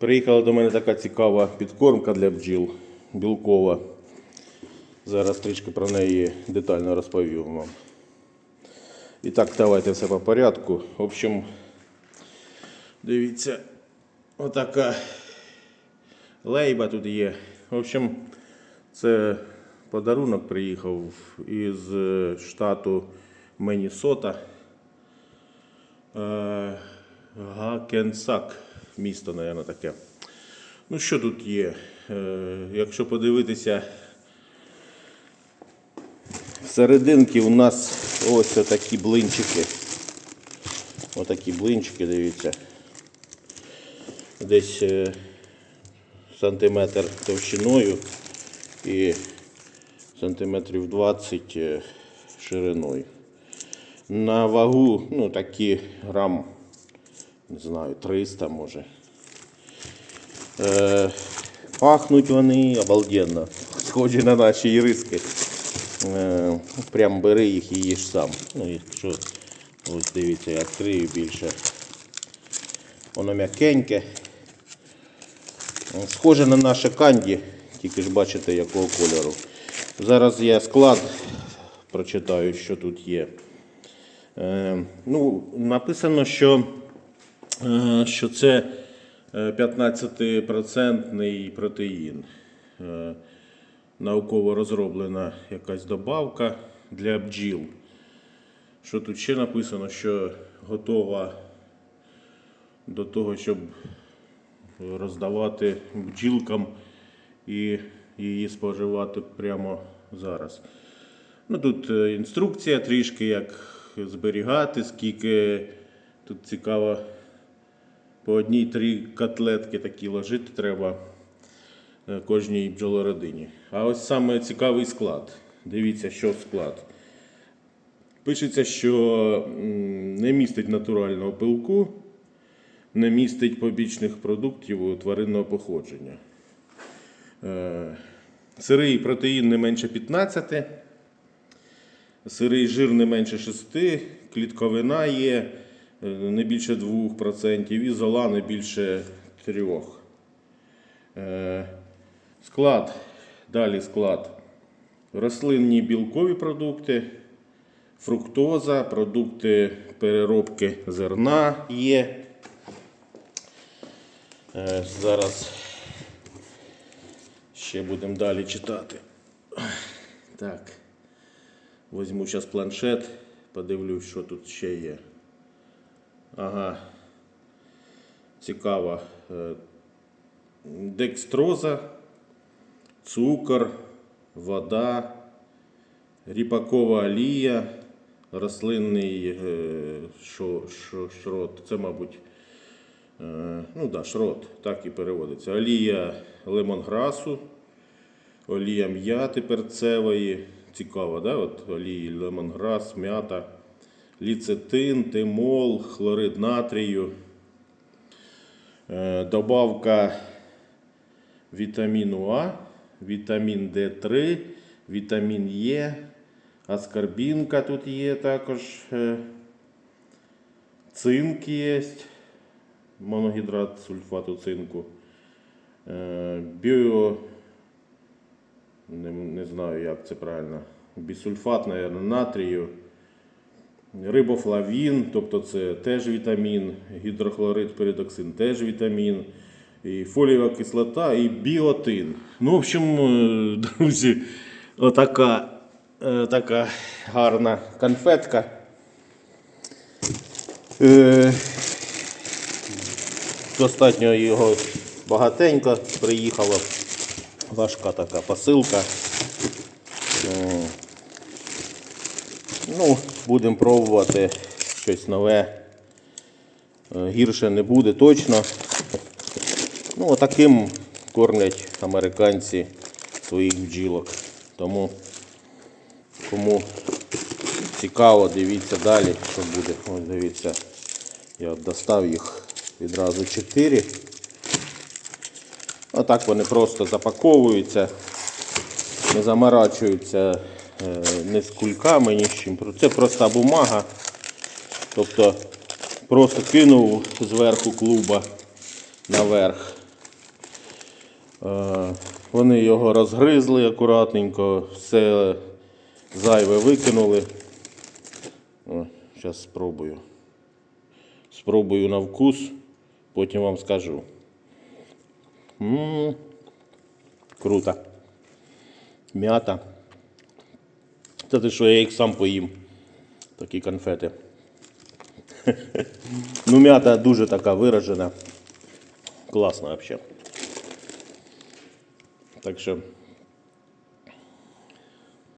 Приїхала до мене така цікава підкормка для бджіл білкова. Зараз трішки про неї детально розповім вам. І так, давайте все по порядку. В общем, дивіться, отака лейба тут є. В общем, це подарунок приїхав із е, штату Менісота. Е, Гакенсак, місто, мабуть, таке. Ну, що тут є? Е, Якщо подивитися, всерединки у нас ось такі блинчики. Отакі блинчики, дивіться. Десь е, сантиметр товщиною і сантиметрів 20 е, шириною. На вагу, ну такі грам, не знаю, 300 може. Е, пахнуть вони обалденно. Схожі на наші іриски. Е, прям бери їх і їж сам. Ну, якщо ось дивіться, я відкрию більше. Воно м'якеньке. Схоже на наше канді, тільки ж бачите якого кольору. Зараз я склад прочитаю, що тут є. Е, ну, написано, що, що це е, 15% протеїн. Е, науково розроблена якась добавка для бджіл. Що тут ще написано, що готова до того, щоб роздавати бджілкам і її споживати прямо зараз. Ну, тут е, інструкція трішки, як зберігати, скільки тут цікаво, по одній три котлетки такі ложити треба е, кожній бджолородині. А ось саме цікавий склад. Дивіться, що склад. Пишеться, що не містить натурального пилку, не містить побічних продуктів тваринного походження. Е, Сирий протеїн не менше 15, сирий жир не менше 6, клітковина є не більше 2%, і зола не більше 3. Е, Склад. Далі склад. Рослинні білкові продукти, фруктоза, продукти переробки зерна є. Е, Зараз ще будемо далі читати. Так. Возьму зараз планшет, подивлюсь, що тут ще є. Ага. Цікаво. Е, Декстроза, цукор, вода, ріпакова олія, рослинний е, шо, шо, шрот. Це, мабуть, е, ну да, шрот, так і переводиться. Олія лемонграсу, олія м'яти перцевої. Цікаво, да? От олії лемонграс, м'ята, ліцетин, тимол, хлорид натрію. Е, Добавка вітаміну А, вітамін Д3, вітамін Е, аскорбінка тут є також. е, Цинк є, моногідрат сульфату цинку. Е, Біо, не, не знаю, як це правильно. Бісульфат, мабуть, натрію. Рибофлавін, тобто це теж вітамін, гідрохлорид передоксин теж вітамін, і фолієва кислота, і біотин. Ну, в общем, е, друзі, отака е, така гарна конфетка. Е, Достатньо його багатенько приїхало. Важка така посилка. Ну, будемо пробувати щось нове. Е, Гірше не буде точно. Ну, отаким кормлять американці своїх бджілок. Тому кому цікаво, дивіться далі, що буде. Ось дивіться, я достав їх відразу 4. Отак вони просто запаковуються, не заморачуються не з кульками, ні з чим. Це проста бумага. Тобто просто кинув зверху клуба наверх. Е, Вони його розгризли акуратненько, все зайве викинули. Зараз спробую. Спробую на вкус, потім вам скажу. м Круто. М'ята. Це те, що я їх сам поїм. Такі конфети. Ну, м'ята дуже така виражена. Класна взагалі. Так що